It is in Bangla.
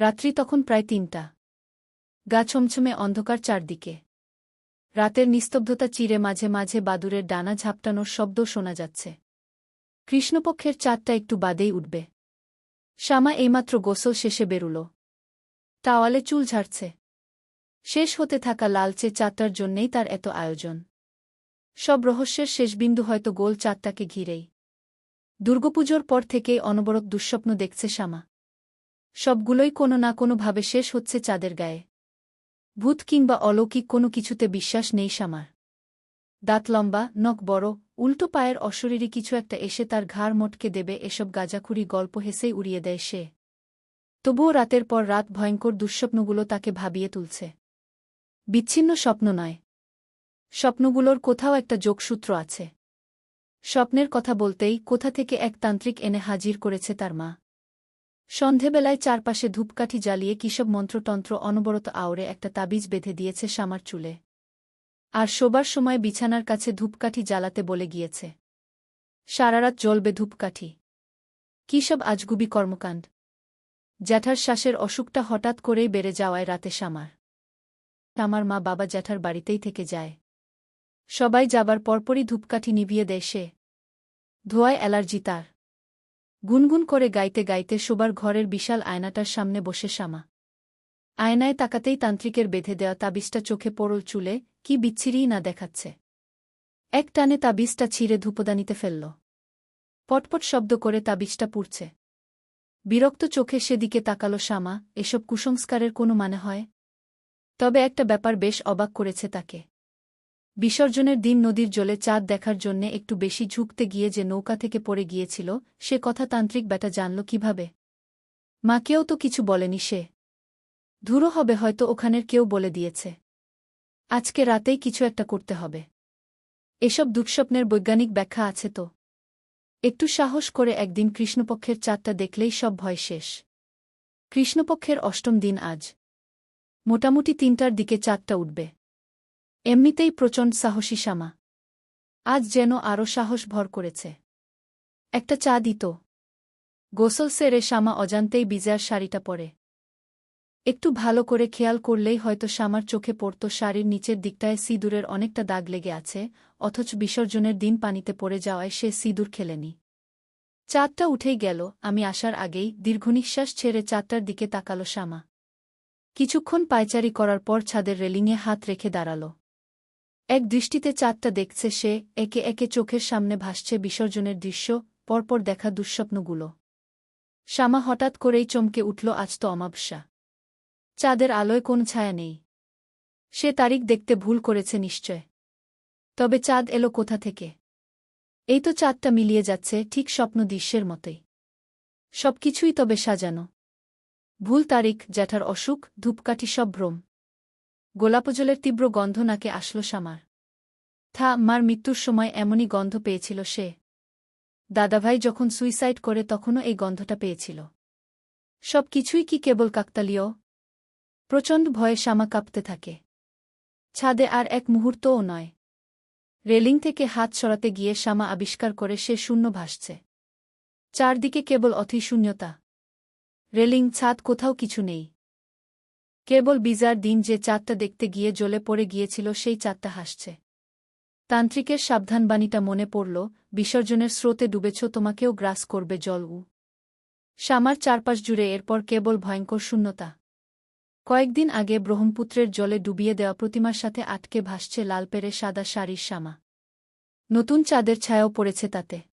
রাত্রি তখন প্রায় তিনটা। গা ছমছমে অন্ধকার চারদিকে। রাতের নিস্তব্ধতা চিরে মাঝে মাঝে বাদুরের ডানা ঝাপটানোর শব্দ শোনা যাচ্ছে। কৃষ্ণপক্ষের চাঁদটা একটু বাদেই উঠবে। শ্যামা এইমাত্র গোসল শেষে বেরুল। তাওয়ালে চুল ঝাড়ছে। শেষ হতে থাকা লালচে চাঁদটার জন্যেই তার এত আয়োজন। সব রহস্যের শেষবিন্দু হয়তো গোল চাঁদটাকে ঘিরেই। দুর্গাপুজোর পর থেকেই অনবরত দুঃস্বপ্ন দেখছে শ্যামা। সবগুলোই কোনো না কোনোভাবে শেষ হচ্ছে চাঁদের গায়ে। ভূত কিংবা অলৌকিক কোনো কিছুতে বিশ্বাস নেই শ্যামার দাঁত লম্বা, নখ বড়, উল্টো পায়ের অশরীরী কিছু একটা এসে তার ঘাড় মটকে দেবে এসব গাজাখুরি গল্প হেসেই উড়িয়ে দেয় সে। তবুও রাতের পর রাত ভয়ঙ্কর দুঃস্বপ্নগুলো তাকে ভাবিয়ে তুলছে। বিচ্ছিন্ন স্বপ্ন নয়। স্বপ্নগুলোর কোথাও একটা যোগসূত্র আছে। স্বপ্নের কথা বলতেই কোথা থেকে এক তান্ত্রিক এনে হাজির করেছে তার মা। সন্ধেবেলায় চারপাশে ধূপকাঠি জ্বালিয়ে কিসব মন্ত্রতন্ত্র অনবরত আওড়ে একটা তাবিজ বেঁধে দিয়েছে সামার চুলে। আর শোবার সময় বিছানার কাছে ধূপকাঠি জ্বালাতে বলে গিয়েছে। সারারাত জ্বলবে ধূপকাঠি। কী সব আজগুবি কর্মকাণ্ড। জ্যাঠার শ্বাসের অসুখটা হঠাৎ করেই বেড়ে যাওয়ায় রাতে সামার। আমার মা বাবা জ্যাঠার বাড়িতেই থেকে যায়। সবাই যাবার পরপরই ধূপকাঠি নিভিয়ে দেয় সে। ধোয়ায় অ্যালার্জি তার। গুনগুন করে গাইতে গাইতে শোবার ঘরের বিশাল আয়নাটার সামনে বসে শামা। আয়নায় তাকাতেই তান্ত্রিকের বেঁধে দেওয়া তাবিজটা চোখে পড়ল চুলে, কি বিচ্ছিরিই না দেখাচ্ছে। এক টানে তাবিজটা ছিঁড়ে ধূপদানিতে ফেলল। পটপট শব্দ করে তাবিজটা পুড়ছে। বিরক্ত চোখে সেদিকে তাকালো শামা, এসব কুসংস্কারের কোনো মানে হয়? তবে একটা ব্যাপার বেশ অবাক করেছে তাকে। বিসর্জনের দিন নদীর জলে চাঁদ দেখার জন্যে একটু বেশি ঝুঁকতে গিয়ে যে নৌকা থেকে পড়ে গিয়েছিল, সে কথা তান্ত্রিক ব্যাটা জানল কীভাবে। মাকেও তো কিছু বলেনি সে। ধুরো হবে হয়তো ওখানের কেউ বলে দিয়েছে। আজকে রাতেই কিছু একটা করতে হবে। এসব দুঃস্বপ্নের বৈজ্ঞানিক ব্যাখ্যা আছে তো। একটু সাহস করে একদিন কৃষ্ণপক্ষের চাঁদটা দেখলেই সব ভয় শেষ। কৃষ্ণপক্ষের অষ্টম দিন আজ। মোটামুটি তিনটার দিকে চাঁদটা উঠবে। এমনিতেই প্রচণ্ড সাহসী শামা আজ যেন আরও সাহস ভর করেছে। একটা চা দিত গোসল সেরে শামা অজান্তেই বিজয়ার শাড়িটা পরে। একটু ভালো করে খেয়াল করলেই হয়তো শামার চোখে পড়ত শাড়ির নিচের দিকটায় সিঁদুরের অনেকটা দাগ লেগে আছে, অথচ বিসর্জনের দিন পানিতে পড়ে যাওয়ায় সে সিঁদুর খেলেনি। চাঁদটা উঠেই গেল, আমি আসার আগেই দীর্ঘনিশ্বাস ছেড়ে চাঁদটার দিকে তাকালো শামা কিছুক্ষণ পায়চারি করার পর ছাদের রেলিংয়ে হাত রেখে দাঁড়াল। এক দৃষ্টিতে চাঁদটা দেখছে সে, একে একে চোখের সামনে ভাসছে বিসর্জনের দৃশ্য, পরপর দেখা দুঃস্বপ্নগুলো। শ্যামা হঠাৎ করেই চমকে উঠল আজ তো অমাবস্যা। চাঁদের আলোয় কোন ছায়া নেই। সে তারিখ দেখতে ভুল করেছে নিশ্চয়। তবে চাঁদ এলো কোথা থেকে? এই তো চাঁদটা মিলিয়ে যাচ্ছে ঠিক স্বপ্ন দৃশ্যের মতোই। সবকিছুই তবে সাজানো। ভুল তারিখ, জ্যাঠার অসুখ, ধূপকাঠি সব ভ্রম। গোলাপজলের তীব্র গন্ধ নাকে আসল সামার। থা, মার মৃত্যুর সময় এমনই গন্ধ পেয়েছিল সে। দাদাভাই যখন সুইসাইড করে তখনও এই গন্ধটা পেয়েছিল। সব কিছুই কি কেবল কাকতালীয়? প্রচণ্ড ভয়ে শ্যামা কাঁপতে থাকে। ছাদে আর এক মুহূর্তও নয়। রেলিং থেকে হাত সরাতে গিয়ে শ্যামা আবিষ্কার করে সে শূন্য ভাসছে। চারদিকে কেবল অথি শূন্যতা রেলিং, ছাদ কোথাও কিছু নেই। কেবল বিজার দিন যে চাঁদটা দেখতে গিয়ে জ্বলে পড়ে গিয়েছিল, সেই চাঁদটা হাসছে। তান্ত্রিকের সাবধানবাণীটা মনে পড়ল, বিসর্জনের স্রোতে ডুবেছ, তোমাকেও গ্রাস করবে জল উ। শ্যামার চারপাশ জুড়ে এরপর কেবল ভয়ঙ্কর শূন্যতা। কয়েকদিন আগে ব্রহ্মপুত্রের জলে ডুবিয়ে দেওয়া প্রতিমার সাথে আটকে ভাসছে লালপেরে সাদা শাড়ির শ্যামা নতুন চাঁদের ছায়াও পড়েছে তাতে।